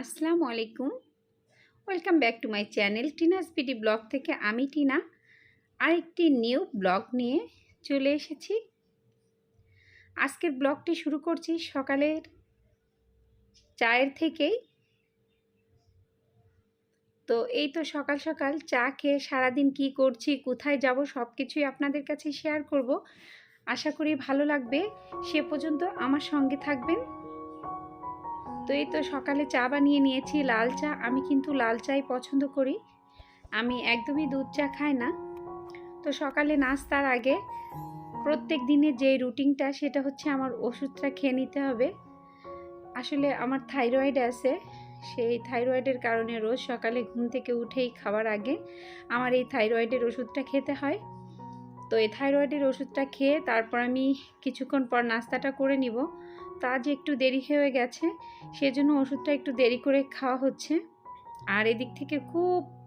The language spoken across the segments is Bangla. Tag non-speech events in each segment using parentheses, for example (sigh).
আসসালামু আলাইকুম। Welcome back to my channel Tina's PT blog থেকে আমি টিনা। আরেকটি নিউ ব্লগ নিয়ে চলে এসেছি। আজকের ব্লগটি শুরু করছি সকালের চায়ের থেকেই। তো এই তো সকাল সকাল চা খেয়ে সারাদিন কি করছি, কোথায় যাব সব কিছুই আপনাদের কাছে শেয়ার করব। আশা করি ভালো লাগবে। সে পর্যন্ত আমার সঙ্গে থাকবেন। তো এই তো সকালে চা বানিয়ে নিয়েছি, লাল চা। আমি কিন্তু লাল চাই পছন্দ করি। আমি একদমই দুধ চা খাই না। তো সকালে নাস্তার আগে প্রত্যেক দিনের যে রুটিনটা, সেটা হচ্ছে আমার ওষুধটা খেয়ে নিতে হবে। আসলে আমার থাইরয়েড আছে, সেই থাইরয়েডের কারণে রোজ সকালে ঘুম থেকে উঠেই খাবার আগে আমার এই থাইরয়েডের ওষুধটা খেতে হয়। তো এই থাইরয়েডের ওষুধটা খেয়ে তারপর আমি কিছুক্ষণ পর নাস্তাটা করে নিব। তো আজ একটু দেরি হয়ে গেছে, সেজন্য ওষুধটা একটু দেরি করে খাওয়া হচ্ছে। আর এদিক থেকে খুব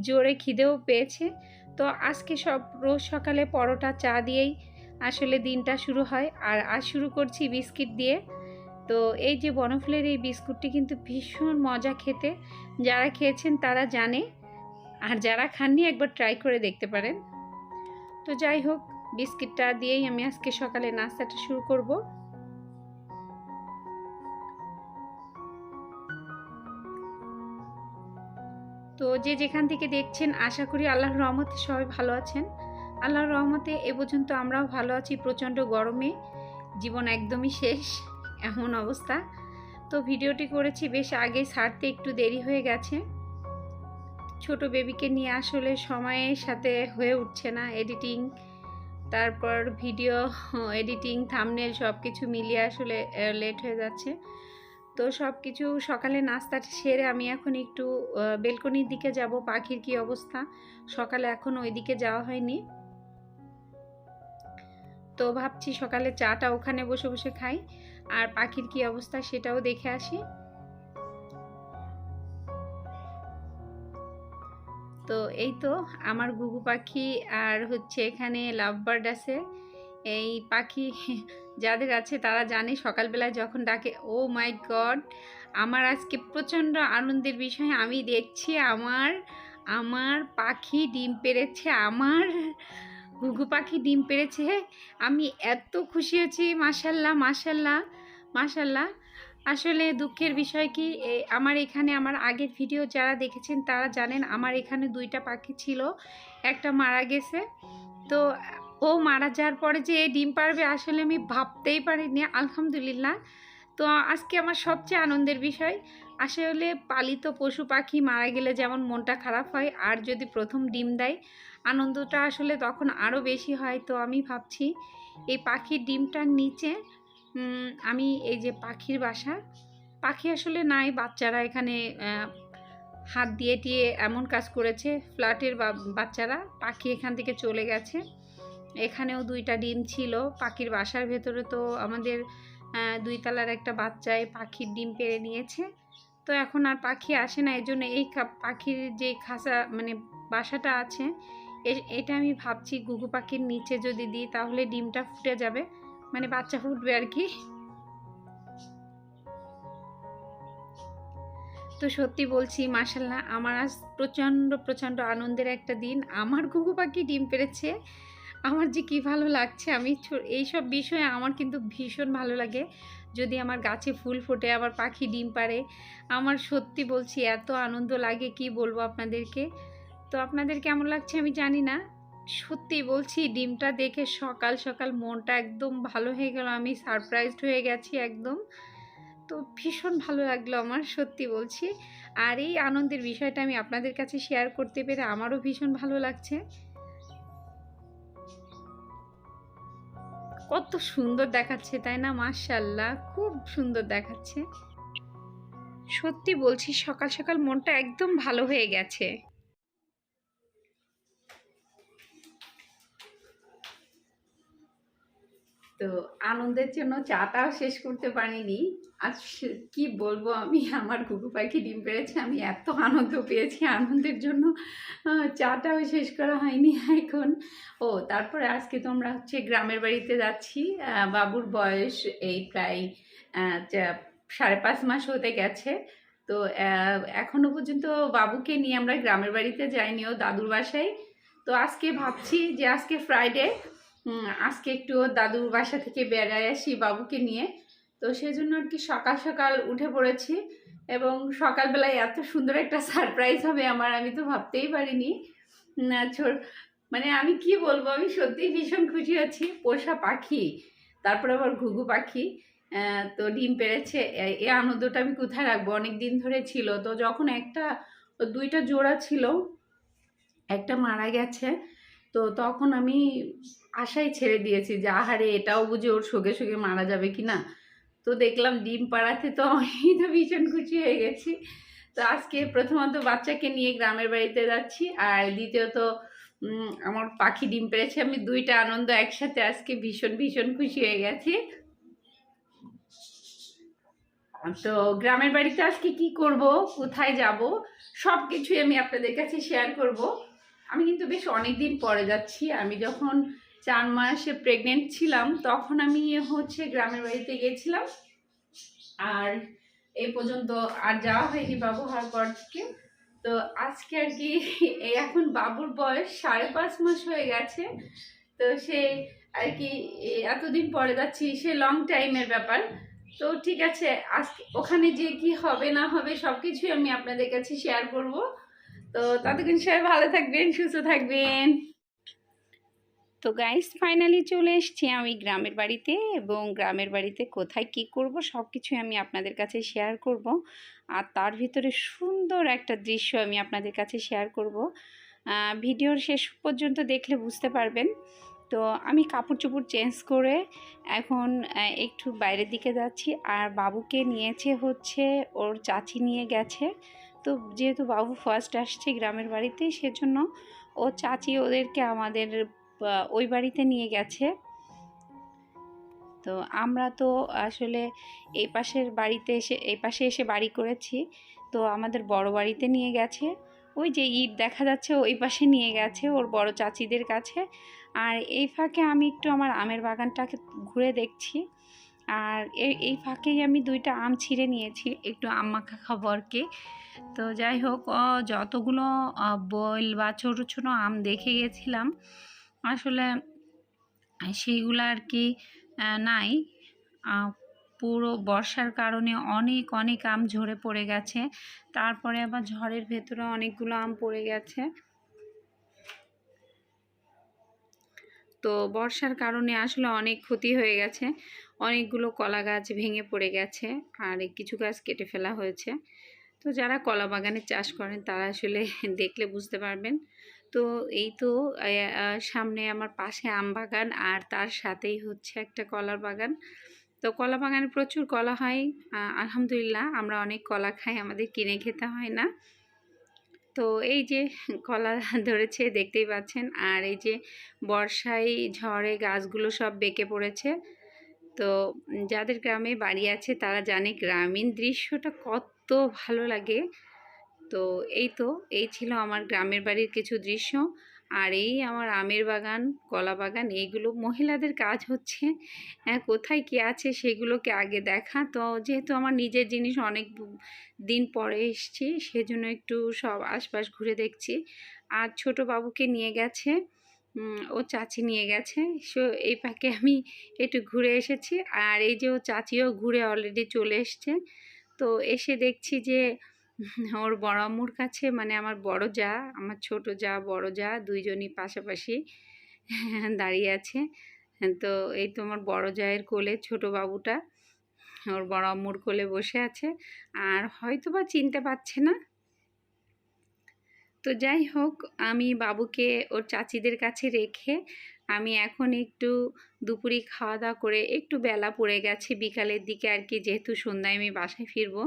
জোরে খিদেও পেয়েছে। তো আজকে সব রোজ সকালে পরোটা, চা দিয়েই আসলে দিনটা শুরু হয়। আর আজ শুরু করছি বিস্কিট দিয়ে। তো এই যে বনফুলের এই বিস্কুটটি কিন্তু ভীষণ মজা খেতে। যারা খেয়েছেন তারা জানে। আর যারা খাননি একবার ট্রাই করে দেখতে পারেন। তো যাই হোক, বিস্কিটটা দিয়েই আমি আজকে সকালে নাস্তাটা শুরু করব। তো যে যেখান থেকে দেখছেন, আশা করি আল্লাহর রহমতে সবাই ভালো আছেন। আল্লাহর রহমতে এ পর্যন্ত আমরাও ভালো আছি, প্রচণ্ড গরমে। জীবন একদমই শেষ, এমন অবস্থা। তো ভিডিওটি করেছি বেশ আগে ছাড়তে একটু দেরি হয়ে গেছে। ছোট বেবিকে নিয়ে আসলে সময়ের সাথে হয়ে উঠছে না এডিটিং। তারপর ভিডিও, এডিটিং, থামনেল সব কিছু মিলিয়ে আসলে লেট হয়ে যাচ্ছে। তো সব কিছু সকালে নাস্তাটা সেরে আমি এখন একটু বেলকনির দিকে যাব, পাখির কি অবস্থা? সকালে এখন ওই দিকে যাওয়া হয়নি। তো ভাবছি সকালে চাটা ওখানে বসে বসে খাই। আর পাখির কি অবস্থা সেটাও দেখে আসি। তো এই তো, আমার গুগু পাখি আর হচ্ছে এখানে লাভ বার্ড আছে। এই পাখি (laughs) যাদের আছে তারা জানে সকালবেলায় যখন ডাকে ও মাই গড আমার আজকে প্রচণ্ড আনন্দের বিষয়, আমি দেখছি আমার আমার পাখি ডিম পেরেছে আমার ঘুঘু পাখি ডিম পেরেছে আমি এত খুশি হয়েছি মাসাল্লাহ মাসাল্লাহ মাসাল্লাহ আসলে দুঃখের বিষয় কি আমার এখানে আমার আগের ভিডিও যারা দেখেছেন তারা জানেন আমার এখানে দুইটা পাখি ছিল, একটা মারা গেছে। তো ও মারা যাওয়ার পরে যে ডিম পারবে আসলে আমি ভাবতেই পারিনি, আলহামদুলিল্লাহ। তো আজকে আমার সবচেয়ে আনন্দের বিষয়, আসলে পালিত পশু পাখি মারা গেলে যেমন মনটা খারাপ হয়, আর যদি প্রথম ডিম দেয়, আনন্দটা আসলে তখন আরও বেশি হয়। তো আমি ভাবছি, এই পাখির ডিমটার নিচে আমি এই যে পাখির বাসা, পাখি আসলে নাই, বাচ্চারা এখানে হাত দিয়ে দিয়ে এমন কাজ করেছে, ফ্ল্যাটের বাচ্চারা, পাখি এখান থেকে চলে গেছে। এখানেও দুইটা ডিম ছিল। পাখির বাসার ভেতরে তো আমাদের দুই তালার একটা বাচ্চায় পাখির ডিম পেরে নিয়েছে। তো এখন আর পাখি আসে না এই জন্য এই পাখির যে খাসা মানে বাসাটা আছে এটা আমি ভাবছি গুগু পাখির নিচে যদি দিই তাহলে ডিমটা ফুটে যাবে। মানে বাচ্চা ফুটবে আর কি। তো সত্যি বলছি মাসাল্লাহ আমার আজ প্রচণ্ড প্রচণ্ড আনন্দের একটা দিন। আমার ঘুঘু পাখি ডিম পেরেছে আমার যে কি ভালো লাগছে, আমি এই সব বিষয়ে আমার কিন্তু ভীষণ ভালো লাগে। যদি আমার গাছে ফুল ফোটে, আবার পাখি ডিম পারে আমার সত্যি বলছি এত আনন্দ লাগে কি বলব আপনাদেরকে। তো আপনাদের কেমন লাগছে আমি জানি না। সত্যি বলছি, ডিমটা দেখে সকাল সকাল মনটা একদম ভালো হয়ে গেল, আমি সারপ্রাইজড হয়ে গেছি একদম। তো ভীষণ ভালো লাগল আমার, সত্যি বলছি। আর এই আনন্দের বিষয়টা আমি আপনাদের কাছে শেয়ার করতে পেরে আমারও ভীষণ ভালো লাগছে। কত সুন্দর দেখাচ্ছে, তাই না? মার্শাল্লাহ খুব সুন্দর দেখাচ্ছে। সত্যি বলছি, সকাল সকাল মনটা একদম ভালো হয়ে গেছে। তো আনন্দের জন্য চাটাও শেষ করতে পারিনি। আজ কি বলব আমি আমার কুকু পাখি ডিম পেরেছে আমি এত আনন্দ পেয়েছি। আনন্দের জন্য চাটাও শেষ করা হয়নি এখন। ও তারপরে আজকে তো আমরা হচ্ছে গ্রামের বাড়িতে যাচ্ছি। বাবুর বয়স এই প্রায় সাড়ে পাঁচ মাস হতে গেছে। তো আহ, এখনও পর্যন্ত বাবুকে নিয়ে আমরা গ্রামের বাড়িতে যাইনি ও দাদুর বাসায়। তো আজকে ভাবছি যে আজকে ফ্রাইডে আজকে একটু দাদুর বাসা থেকে বেড়ায় আসি বাবুকে নিয়ে। তো সেই জন্য আর কি সকাল সকাল উঠে পড়েছি এবং সকালবেলায় এত সুন্দর একটা সারপ্রাইজ হবে আমার, আমি তো ভাবতেই পারিনি। মানে আমি কি বলব, আমি সত্যিই ভীষণ খুশি আছি। পোষা পাখি, তারপর আবার ঘুঘু পাখি। তো ডিম পেড়েছে এ- আনন্দটা আমি কোথায় রাখব? অনেক দিন ধরে ছিল। তো যখন একটা, দুইটা জোড়া ছিল, একটা মারা গেছে। তো তখন আমি আশাই ছেড়ে দিয়েছি যে, আহারে, এটাও বুঝে ওর শোকে শোকে মারা যাবে কি না? তো দেখলাম ডিম পাড়াতে তো আমি তো ভীষণ খুশি হয়ে গেছি। তো আজকে প্রথমত বাচ্চাকে নিয়ে গ্রামের বাড়িতে যাচ্ছি আর দ্বিতীয়ত আমার পাখি ডিম পেড়েছে। আমি দুইটা আনন্দ একসাথে আজকে ভীষণ ভীষণ খুশি হয়ে গেছি। তো গ্রামের বাড়িতে আজকে কি করব? কোথায় যাব? সব কিছুই আমি আপনাদের কাছে শেয়ার করব। আমি কিন্তু বেশ অনেক দিন পরে যাচ্ছি। আমি যখন চার মাসে প্রেগনেন্ট ছিলাম, তখন আমি হচ্ছে গ্রামের বাড়িতে গেছিলাম আর এই পর্যন্ত আর যাওয়া হয়নি বাবু হওয়ার পর থেকে তো আজকে আর কি এখন বাবুর বয়স সাড়ে পাঁচ মাস হয়ে গেছে। তো সে আর কি এতদিন পরে যাচ্ছি, সে লং টাইমের ব্যাপার। তো ঠিক আছে, আজকে ওখানে যে কি হবে না হবে সব কিছুই আমি আপনাদের কাছে শেয়ার করব। তো ততক্ষণ সবাই ভালো থাকবেন, সুস্থ থাকবেন। তো গাইস ফাইনালি চলে এসছি আমি গ্রামের বাড়িতে এবং গ্রামের বাড়িতে কোথায় কি করব সব কিছুই আমি আপনাদের কাছে শেয়ার করব। আর তার ভিতরে সুন্দর একটা দৃশ্য আমি আপনাদের কাছে শেয়ার করব। ভিডিওর শেষ পর্যন্ত দেখলে বুঝতে পারবেন। তো আমি কাপড় চোপড় চেঞ্জ করে এখন একটু বাইরের দিকে যাচ্ছি। আর বাবুকে নিয়েছে হচ্ছে, ওর চাচি নিয়ে গেছে। তো যেহেতু বাবু ফার্স্ট আসছে গ্রামের বাড়িতে, সেজন্য ও চাচি ওদেরকে আমাদের ওই বাড়িতে নিয়ে গেছে। তো আমরা তো আসলে এই পাশের বাড়িতে এসে, এই পাশে এসে বাড়ি করেছি। তো আমাদের বড় বাড়িতে নিয়ে গেছে। ওই যে ইট দেখা যাচ্ছে, ওই পাশে নিয়ে গেছে ওর বড় চাচিদের কাছে। আর এই ফাঁকে আমি একটু আমার আমের বাগানটাকে ঘুরে দেখছি। আর এই ফাঁকেই আমি দুইটা আম ছিঁড়ে নিয়েছি, একটু আম মাখা খাব আর কি। তো যাই হোক যতগুলো বইল বা ছোটো ছোটো আম দেখে গেছিলাম, আসলে সেইগুলো আর কি নাই। পুরো বর্ষার কারণে অনেক অনেক আম ঝরে পড়ে গেছে। তারপরে আবার ঝড়ের ভেতরে অনেকগুলো আম পড়ে গেছে। তো বর্ষার কারণে আসলে অনেক ক্ষতি হয়ে গেছে। অনেকগুলো কলা গাছ ভেঙে পড়ে গেছে আর কিছু গাছ কেটে ফেলা হয়েছে। তো যারা কলা বাগানে চাষ করেন তারা আসলে (laughs) দেখলে বুঝতে পারবেন। তো এই তো সামনে আমার পাশে আম বাগান আর তার সাথেই হচ্ছে একটা কলার বাগান। তো কলা বাগানে প্রচুর কলা হয় আলহামদুলিল্লাহ আমরা অনেক কলা খাই, আমাদের কিনে খেতে হয় না। তো এই যে (laughs) কলা ধরেছে দেখতেই পাচ্ছেন, আর এই যে বর্ষায় ঝড়ে গাছগুলো সব বেঁকে পড়েছে। তো যাদের গ্রামে বাড়ি আছে তারা জানে গ্রামীণ দৃশ্যটা কত ভালো লাগে। তো এই তো এই ছিল আমার গ্রামের বাড়ির কিছু দৃশ্য। আর এই আমার আমের বাগান কলা বাগান এইগুলো মহিলাদের কাজ হচ্ছে। আহ, কোথায় কি আছে সেগুলোকে আগে দেখা। তো যেহেতু আমার নিজের জিনিস অনেক দিন পরে এসছি সেজন্য একটু সব আশপাশ ঘুরে দেখছি। আর ছোট বাবুকে নিয়ে গেছে। ও চাচি নিয়ে গেছে। সো, এই পাকে আমি একটু ঘুরে এসেছি। আর এই যে ও চাচিও ঘুরে অলরেডি চলে এসছে। তো এসে দেখছি যে, (laughs) ওর বড় আম্মুর কাছে মানে আমার বড় যা, আমার ছোট যা, বড় যা, দুইজনই পাশাপাশি (laughs) দাঁড়িয়ে আছে। তো এই তো আমার বড় জায়ের কোলে, ছোট বাবুটা। ওর বড় আম্মুর কোলে বসে আছে। আর হয়তো বা চিনতে পারছে না। তো যাই হোক, আমি বাবুকে ওর চাচিদের কাছে রেখে আমি এখন একটু দুপুরি খাওয়া দাওয়া করে একটু বেলা পড়ে গেছে। বিকালের দিকে আর কি, যেহেতু সন্ধ্যায় আমি বাসায় ফিরবো।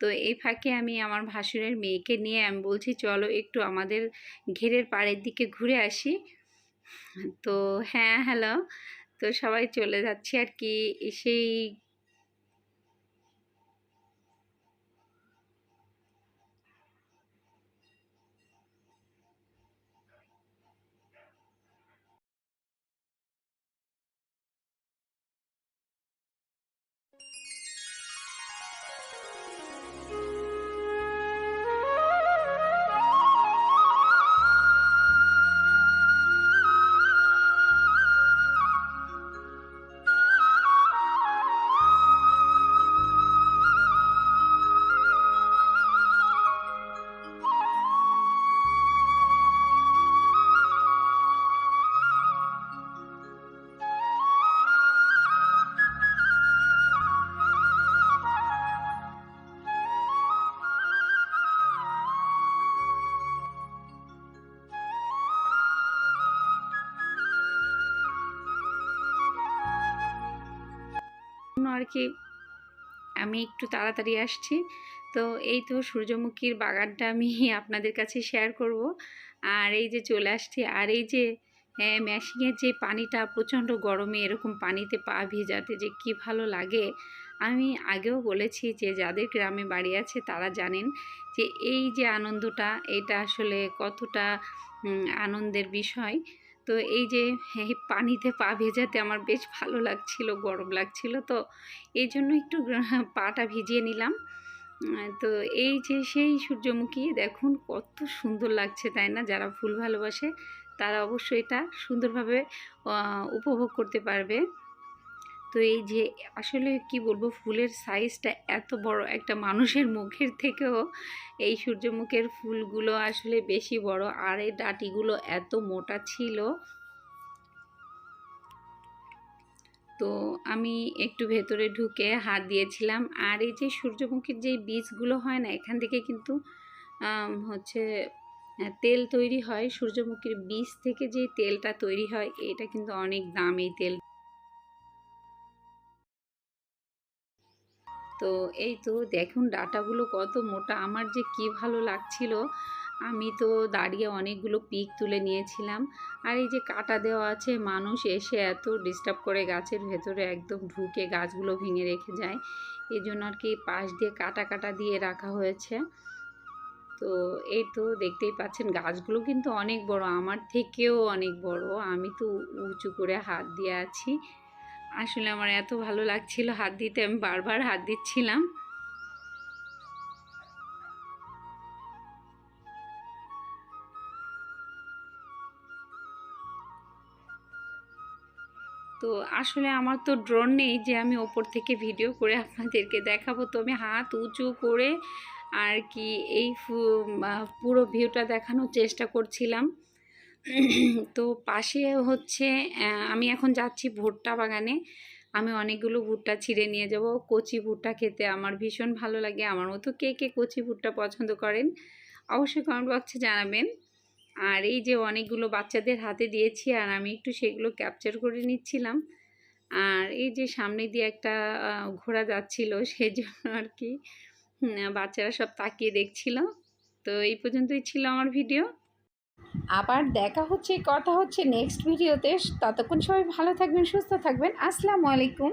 তো এই ফাঁকে আমি আমার ভাসুরের মেয়েকে নিয়ে আমি বলছি, চলো একটু আমাদের ঘেরের পাড়ের দিকে ঘুরে আসি। তো হ্যাঁ হ্যালো। তো সবাই চলে যাচ্ছে আর কি। সেই আর কি আমি একটু তাড়াতাড়ি আসছি। তো এই তো সূর্যমুখীর বাগানটা আমি (laughs) আপনাদের কাছে শেয়ার করব। আর এই যে চলে আসছি, আর এই যে হ্যাঁ ম্যাশিংয়ের যে পানিটা প্রচণ্ড গরমে এরকম পানিতে পা ভেজাতে যে কি ভালো লাগে। আমি আগেও বলেছি যে যাদের গ্রামে বাড়ি আছে তারা জানেন যে এই যে আনন্দটা, এটা আসলে কতটা আনন্দের বিষয়। তো এই যে পানিতে পা ভেজাতে আমার বেশ ভালো লাগছিল, গরম লাগছিল। তো এই জন্য একটু পাটা ভিজিয়ে নিলাম। তো এই যে, সেই সূর্যমুখী, দেখুন কত সুন্দর লাগছে, তাই না? যারা ফুল ভালোবাসে, তারা অবশ্যই এটা সুন্দরভাবে উপভোগ করতে পারবে। তো এই যে আসলে কি বলব, ফুলের সাইজটা এত বড় একটা মানুষের মুখের থেকেও এই সূর্যমুখের ফুলগুলো আসলে বেশি বড়। আর এই ডাটিগুলো এত মোটা ছিল। তো আমি একটু ভেতরে ঢুকে হাত দিয়েছিলাম। আর এই যে সূর্যমুখীর যে বীজগুলো হয় না, এখান থেকে কিন্তু হচ্ছে তেল তৈরি হয়। সূর্যমুখীর বীজ থেকে যে তেলটা তৈরি হয়, এটা কিন্তু অনেক দাম এই তেল তো এই তো দেখুন ডাটাগুলো কত মোটা, আমার যে কি ভালো লাগছিল। আমি তো দাঁড়িয়ে অনেকগুলো পিক তুলে নিয়েছিলাম। আর এই যে কাটা দেওয়া আছে, মানুষ এসে এত ডিস্টার্ব করে গাছের ভেতরে, একদম ঢুকে গাছগুলো ভেঙে রেখে যায়। এই জন্য আর কি পাশ দিয়ে কাটা কাটা দিয়ে রাখা হয়েছে। তো এই তো দেখতেই পাচ্ছেন, গাছগুলো কিন্তু অনেক বড়, আমার থেকেও অনেক বড়। আমি তো উঁচু করে হাত দিয়ে আছি। আসলে আমার এত ভালো লাগছিল হাত দিতে, আমি বারবার হাত দিচ্ছিলাম। তো আসলে আমার তো ড্রোন নেই যে আমি ওপর থেকে ভিডিও করে আপনাদেরকে দেখাবো। তো আমি হাত উঁচু করে আর কি এই পুরো ভিউটা দেখানোর চেষ্টা করছিলাম। তো পাশে হচ্ছে আমি এখন যাচ্ছি ভুট্টা বাগানে। আমি অনেকগুলো ভুট্টা ছিঁড়ে নিয়ে যাব। কচি ভুট্টা খেতে আমার ভীষণ ভালো লাগে। আমার মতো কে কে কচি ভুট্টা পছন্দ করেন, অবশ্যই কমেন্ট বক্সে জানাবেন। আর এই যে অনেকগুলো বাচ্চাদের হাতে দিয়েছি আর আমি একটু সেগুলো ক্যাপচার করে নিচ্ছিলাম। আর এই যে সামনে দিয়ে একটা ঘোড়া যাচ্ছিল সেই জন্য আর কি বাচ্চারা সব তাকিয়ে দেখছিল। তো এই পর্যন্তই ছিল আমার ভিডিও আবার দেখা হচ্ছে, কথা হচ্ছে নেক্সট ভিডিওতে ততক্ষণ সবাই ভালো থাকবেন, সুস্থ থাকবেন। আসসালামু আলাইকুম।